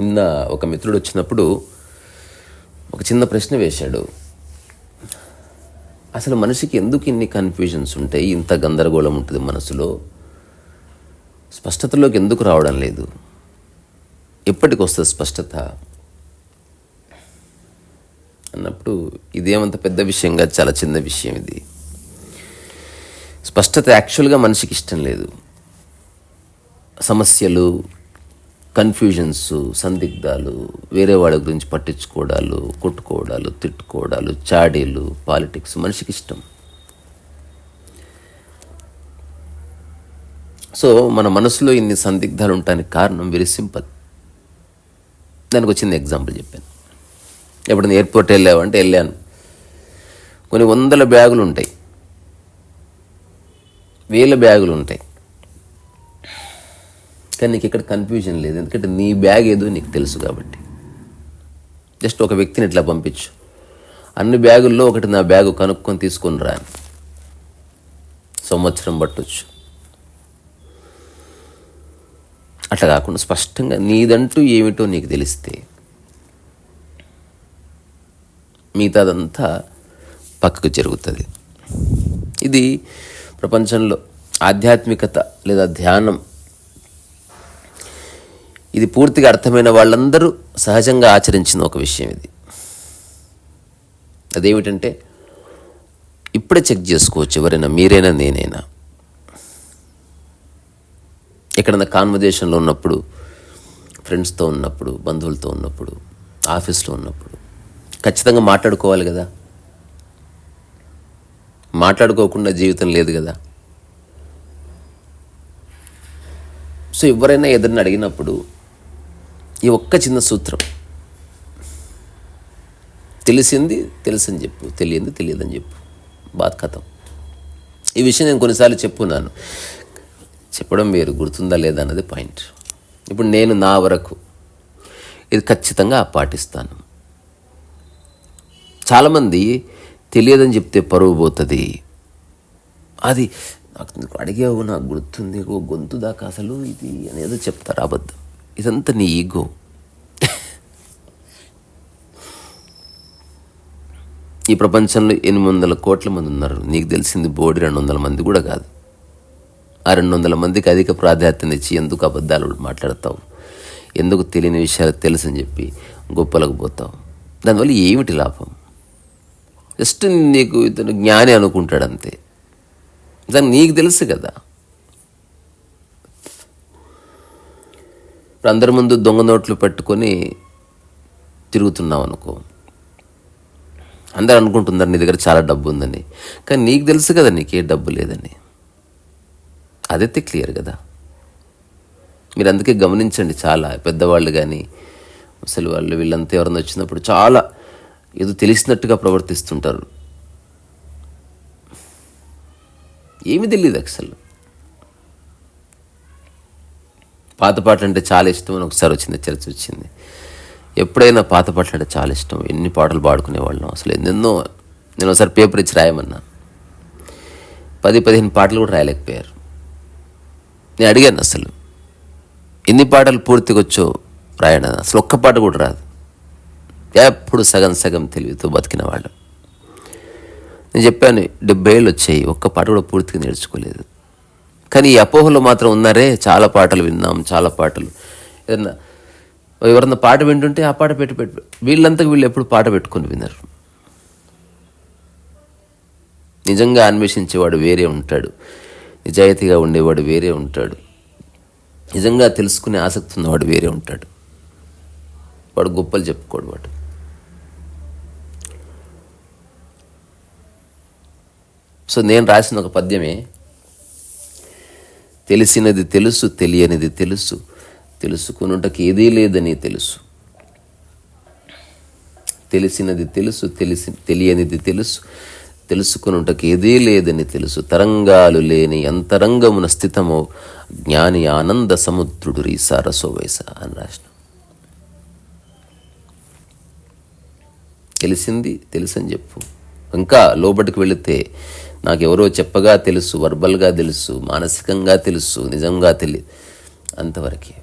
నిన్న ఒక మిత్రుడు వచ్చినప్పుడు ఒక చిన్న ప్రశ్న వేశాడు. అసలు మనిషికి ఎందుకు ఇన్ని కన్ఫ్యూజన్స్ ఉంటాయి? ఇంత గందరగోళం ఉంటుంది మనసులో. స్పష్టతలోకి ఎందుకు రావడం లేదు? ఎప్పటికి వస్తుంది స్పష్టత? అన్నప్పుడు ఇదేమంత పెద్ద విషయంగా చాలా చిన్న విషయం ఇది. స్పష్టత యాక్చువల్గా మనిషికి ఇష్టం లేదు. సమస్యలు కన్ఫ్యూజన్స్ సందిగ్ధాలు వేరే వాళ్ళ గురించి పట్టించుకోవడాలు కొట్టుకోవడాలు తిట్టుకోవడాలు చాడీలు పాలిటిక్స్ మనిషికి ఇష్టం. సో మన మనసులో ఇన్ని సందిగ్ధాలు ఉండటానికి కారణం వెరీ సింపుల్ దానికి వచ్చింది ఎగ్జాంపుల్ చెప్పాను. ఎప్పుడైనా ఎయిర్పోర్ట్ వెళ్ళావంటే వెళ్ళాను. కొన్ని వందల బ్యాగులు ఉంటాయి. వేల బ్యాగులు ఉంటాయి కానీ నీకు ఇక్కడ కన్ఫ్యూజన్ లేదు. ఎందుకంటే నీ బ్యాగ్ ఏదో నీకు తెలుసు కాబట్టి. జస్ట్ ఒక వ్యక్తిని ఇట్లా పంపించు. అన్ని బ్యాగుల్లో ఒకటి నా బ్యాగు కనుక్కొని తీసుకొని రా సంవత్సరం పట్టొచ్చు. అట్లా కాకుండా స్పష్టంగా నీదంటూ ఏమిటో నీకు తెలిస్తే మిగతాదంతా పక్కకు జరుగుతుంది. ఇది ప్రపంచంలో ఆధ్యాత్మికత లేదా ధ్యానం. ఇది పూర్తిగా అర్థమైన వాళ్ళందరూ సహజంగా ఆచరించిన ఒక విషయం ఇది. అదేమిటంటే ఇప్పుడే చెక్ చేసుకోవచ్చు ఎవరైనా మీరైనా నేనైనా. ఎక్కడైనా కాన్వర్జేషన్లో ఉన్నప్పుడు ఫ్రెండ్స్తో ఉన్నప్పుడు బంధువులతో ఉన్నప్పుడు ఆఫీస్లో ఉన్నప్పుడు ఖచ్చితంగా మాట్లాడుకోవాలి కదా. మాట్లాడుకోకుండా జీవితం లేదు కదా. సో ఎవరైనా ఎదురుని అడిగినప్పుడు ఈ ఒక్క చిన్న సూత్రం తెలిసింది తెలుసని చెప్పు తెలియంది తెలియదని చెప్పు బాత్ కథం. ఈ విషయం నేను కొన్నిసార్లు చెప్పున్నాను. చెప్పడం వేరు గుర్తుందా లేదా అన్నది పాయింట్. ఇప్పుడు నేను నా వరకు ఇది ఖచ్చితంగా పాటిస్తాను. చాలామంది తెలియదని చెప్తే పరువు పోతుంది. అది నాకు అడిగావు నాకు గుర్తుంది ఓ గొంతు దాకా అసలు ఇది అనేదో చెప్తారు అబద్ధం. ఇదంతా నీ ఈగో. ఈ ప్రపంచంలో ఎనిమిది వందల కోట్ల మంది ఉన్నారు. నీకు తెలిసింది బోడి రెండు వందల మంది కూడా కాదు. ఆ రెండు వందల మందికి అధిక ప్రాధాన్యత ఇచ్చి ఎందుకు అబద్ధాలు మాట్లాడతావు? ఎందుకు తెలియని విషయాలు తెలుసని చెప్పి గొప్పలకు పోతావు? దానివల్ల ఏమిటి లాభం? జస్ట్ నీకు ఇతను జ్ఞాని అనుకుంటాడు అంతే దాన్ని నీకు తెలుసు కదా. ఇప్పుడు అందరి ముందు దొంగ నోట్లు పెట్టుకొని తిరుగుతున్నావు అనుకో. అందరు అనుకుంటున్నారు నీ దగ్గర చాలా డబ్బు ఉందని. కానీ నీకు తెలుసు కదా నీకే డబ్బు లేదని. అదైతే క్లియర్ కదా. మీరు అందుకే గమనించండి చాలా పెద్దవాళ్ళు కానీ ముసలి వాళ్ళు వీళ్ళంతా ఎవరైనా వచ్చినప్పుడు చాలా ఏదో తెలిసినట్టుగా ప్రవర్తిస్తుంటారు. ఏమి తెలియదు అసలు. పాత పాటలు అంటే చాలా ఇష్టం అని ఒకసారి వచ్చింది చర్చ వచ్చింది. ఎప్పుడైనా పాత పాటలు అంటే చాలా ఇష్టం. ఎన్ని పాటలు పాడుకునేవాళ్ళం అసలు. ఎన్నెన్నో నేను ఒకసారి పేపర్ ఇచ్చి రాయమన్నా. పది పదిహేను పాటలు కూడా రాయలేకపోయారు. నేను అడిగాను అసలు ఎన్ని పాటలు పూర్తిగా వచ్చో రాయడం అసలు ఒక్క పాట కూడా రాదు. ఎప్పుడు సగం సగం తెలివితో బతికిన వాళ్ళు. నేను చెప్పాను డెబ్బై ఏళ్ళు వచ్చాయి ఒక్క పాట కూడా పూర్తిగా నేర్చుకోలేదు. కానీ ఈ అపోహలో మాత్రం ఉన్నారే చాలా పాటలు విన్నాం చాలా పాటలు. ఏదన్నా ఎవరన్నా పాట వింటుంటే ఆ పాట పెట్టి పెట్టు వీళ్ళంతా వీళ్ళు ఎప్పుడు పాట పెట్టుకొని విన్నారు నిజంగా అన్వేషించేవాడు వేరే ఉంటాడు. నిజాయితీగా ఉండేవాడు వేరే ఉంటాడు. నిజంగా తెలుసుకునే ఆసక్తి ఉన్నవాడు వేరే ఉంటాడు. వాడు గొప్పలు చెప్పుకోడు వాడు. సో నేను రాసిన ఒక పద్యమే. తెలిసినది తెలుసు తెలియనిది తెలుసు తెలుసుకున్నటకి ఏదీ లేదని తెలుసు. తెలిసినది తెలుసు తెలిసి తెలియనిది తెలుసు తెలుసుకున్నటకి ఏదీ లేదని తెలుసు. తరంగాలు లేని అంతరంగమున స్థితము జ్ఞాని ఆనంద సముద్రుడు రీసా రసోవైస అని రాసిన. తెలిసింది తెలుసని చెప్పు. ఇంకా లోబడికి వెళితే నాకు ఎవరో చెప్పగా తెలుసు వర్బల్గా తెలుసు మానసికంగా తెలుసు నిజంగా తెలియదు అంతవరకే.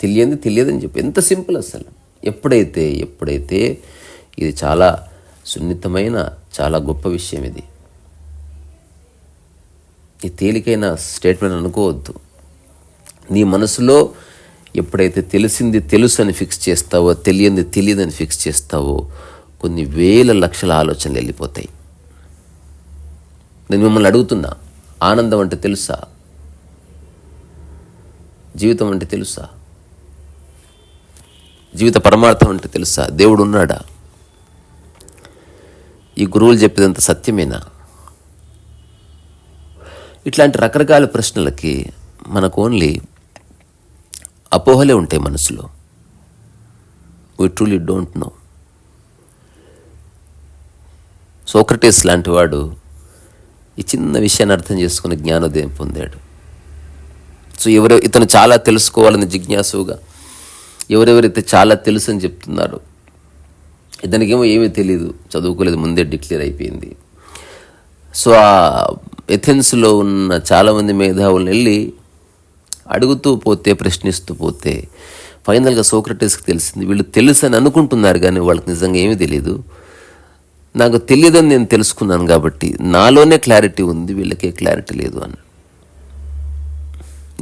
తెలియంది తెలియదని చెప్పి ఎంత సింపుల్ అసలు. ఎప్పుడైతే ఎప్పుడైతే ఇది చాలా సున్నితమైన చాలా గొప్ప విషయం ఇది. ఈ తేలికైన స్టేట్మెంట్ అనుకోవద్దు. నీ మనసులో ఎప్పుడైతే తెలిసింది తెలుసు అని ఫిక్స్ చేస్తావో తెలియంది తెలియదని ఫిక్స్ చేస్తావో కొన్ని వేల లక్షల ఆలోచనలు వెళ్ళిపోతాయి. నేను మిమ్మల్ని అడుగుతున్నా. ఆనందం అంటే తెలుసా? జీవితం అంటే తెలుసా? జీవిత పరమార్థం అంటే తెలుసా? దేవుడు ఉన్నాడా? ఈ గురువులు చెప్పేదంత సత్యమేనా? ఇట్లాంటి రకరకాల ప్రశ్నలకి మనకు ఓన్లీ అపోహలే ఉంటాయి మనసులో. We truly don't know Socrates లాంటి వాడు ఈ చిన్న విషయాన్ని అర్థం చేసుకుని జ్ఞానోదయం పొందాడు. సో ఎవరు ఇతను చాలా తెలుసుకోవాలని జిజ్ఞాసుగా ఎవరెవరైతే చాలా తెలుసు అని చెప్తున్నారు ఇతనికేమో ఏమీ తెలియదు చదువుకోలేదు ముందే డిక్లేర్ అయిపోయింది. సో ఆ ఎథెన్స్లో ఉన్న చాలామంది మేధావులను వెళ్ళి అడుగుతూ పోతే ప్రశ్నిస్తూ పోతే ఫైనల్గా సోక్రటీస్కి తెలిసింది వీళ్ళు తెలుసు అని అనుకుంటున్నారు కానీ వాళ్ళకి నిజంగా ఏమీ తెలియదు నాకు తెలియదని నేను తెలుసుకున్నాను కాబట్టి నాలోనే క్లారిటీ ఉంది వీళ్ళకే క్లారిటీ లేదు అని.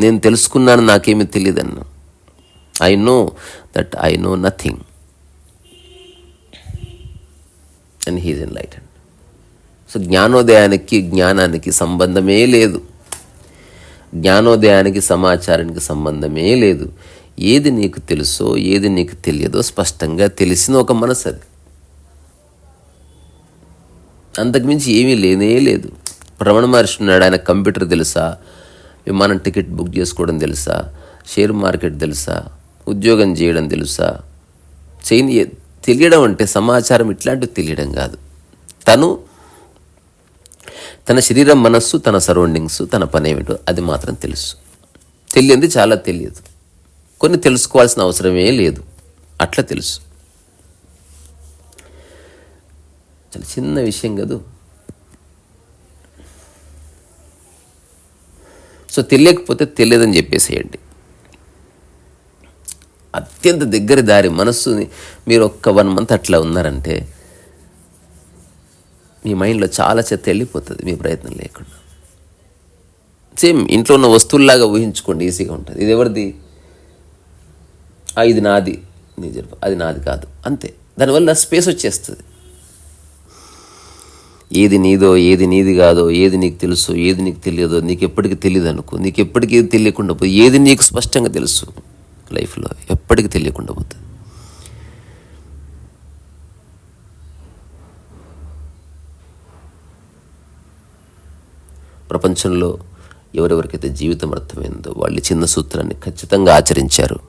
నేను తెలుసుకున్నాను నాకేమీ తెలియదన్నా I know that I know nothing and he's in light and so జ్ఞానోదయానికి జ్ఞానానికి సంబంధమే లేదు. జ్ఞానోదయానికి సమాచారానికి సంబంధమే లేదు. ఏది నీకు తెలుసో ఏది నీకు తెలియదో స్పష్టంగా తెలిసిన ఒక మనసు అది అంతకుమించి ఏమీ లేనే లేదు. భ్రమణ మహర్షి ఉన్నాడు ఆయన కంప్యూటర్ తెలుసా? విమానం టికెట్ బుక్ చేసుకోవడం తెలుసా? షేర్ మార్కెట్ తెలుసా? ఉద్యోగం చేయడం తెలుసా? చేయని తెలియడం అంటే సమాచారం ఇట్లాంటివి తెలియడం కాదు. తను తన శరీరం మనస్సు తన సరౌండింగ్స్ తన పని ఏమిటో అది మాత్రం తెలుసు. తెలియంది చాలా తెలియదు. కొన్ని తెలుసుకోవాల్సిన అవసరమే లేదు. అట్లా తెలుసు. చాలా చిన్న విషయం కదూ సో తెలియకపోతే తెలియదని చెప్పేసేయండి. అత్యంత దగ్గర దారి మనస్సుని మీరు ఒక్క వన్ మంత్ అట్లా ఉన్నారంటే మీ మైండ్లో చాలా చెత్త వెళ్ళిపోతుంది మీ ప్రయత్నం లేకుండా. సేమ్ ఇంట్లో ఉన్న వస్తువుల్లాగా ఊహించుకోండి ఈజీగా ఉంటుంది. ఇది ఎవరిది? ఇది నాది. నిజ అది నాది కాదు. అంతే. దానివల్ల స్పేస్ వచ్చేస్తుంది. ఏది నీదో ఏది నీది కాదో ఏది నీకు తెలుసు ఏది నీకు తెలియదో నీకు ఎప్పటికీ తెలియదు అనుకో నీకు ఎప్పటికీ తెలియకుండా పోతుంది ఏది నీకు స్పష్టంగా తెలుసు లైఫ్లో ఎప్పటికీ తెలియకుండా పోతుంది ప్రపంచంలో ఎవరెవరికైతే జీవితం అర్థమైందో వాళ్ళు చిన్న సూత్రాన్ని ఖచ్చితంగా ఆచరించారు.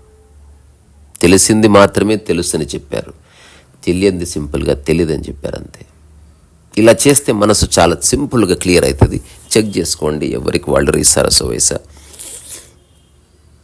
తెలిసింది మాత్రమే తెలుసని చెప్పారు. తెలియంది సింపుల్గా తెలియదని చెప్పారు అంతే. ఇలా చేస్తే మనసు చాలా సింపుల్గా క్లియర్ అవుతుంది. చెక్ చేసుకోండి ఎవరికి వాళ్ళు రీసారా సో వైసా.